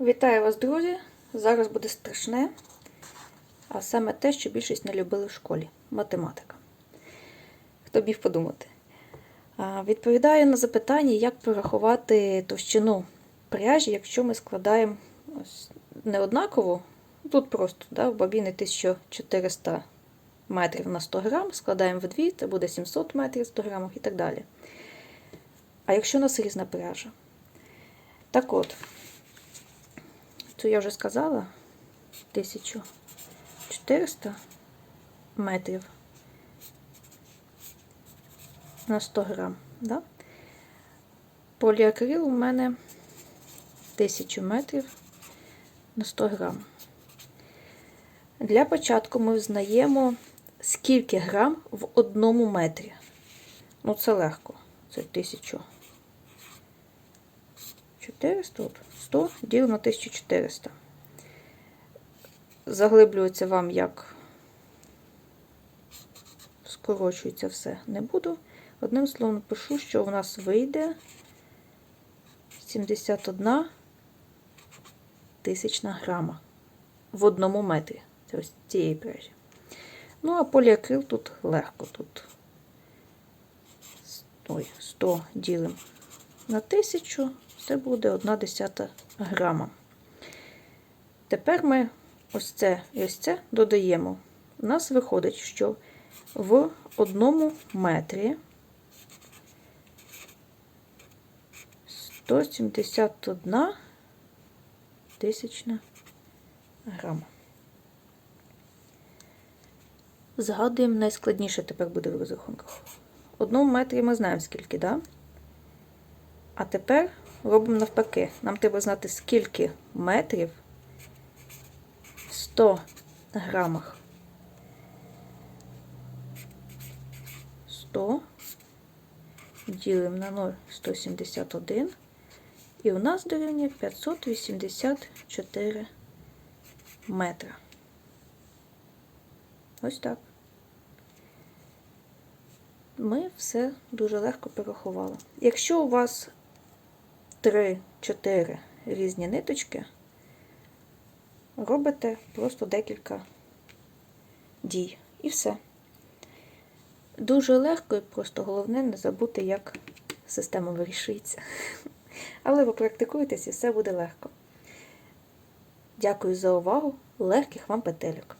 Вітаю вас, друзі! Зараз буде страшне, а саме те, що більшість не любили в школі математика. Хто міг подумати? Відповідаю на запитання, як порахувати товщину пряжі, якщо ми складаємо ось не однаково, тут просто да, в бобіни 1400 метрів на 100 грам, складаємо в дві, це буде 700 метрів 100 грамів і так далі. А якщо у нас різна пряжа? Так от. Це я вже сказала 1400 метрів на 100 грам. Да? Поліакрил у мене 1000 метрів на 100 грам. Для початку ми взнаємо, скільки грам в одному метрі. Ну, це легко. Це 1400, от 100 ділимо на 1400. Заглиблюється вам, як скорочується все, не буду. Одним словом, пишу, що у нас вийде 71 тисячна грама в одному метрі. Це ось цієї пряжі. Ну, а поліакрил тут легко. Тут ой, 100 ділимо на 1000, це буде 1 десята грама. Тепер ми ось це і ось це додаємо. У нас виходить, що в одному метрі 171 тисячна грама. Згадуємо, найскладніше тепер буде в розрахунках. В одному метрі ми знаємо, скільки, да? А тепер робимо навпаки. Нам треба знати, скільки метрів в 100 грамах. 100 ділимо на 0,171. І у нас дорівнює 584 метра. Ось так. Ми все дуже легко порахували. Якщо у вас 3-4 різні ниточки, робите просто декілька дій. І все. Дуже легко і просто головне не забути, як система вирішується. Але ви практикуєтесь і все буде легко. Дякую за увагу. Легких вам петельок!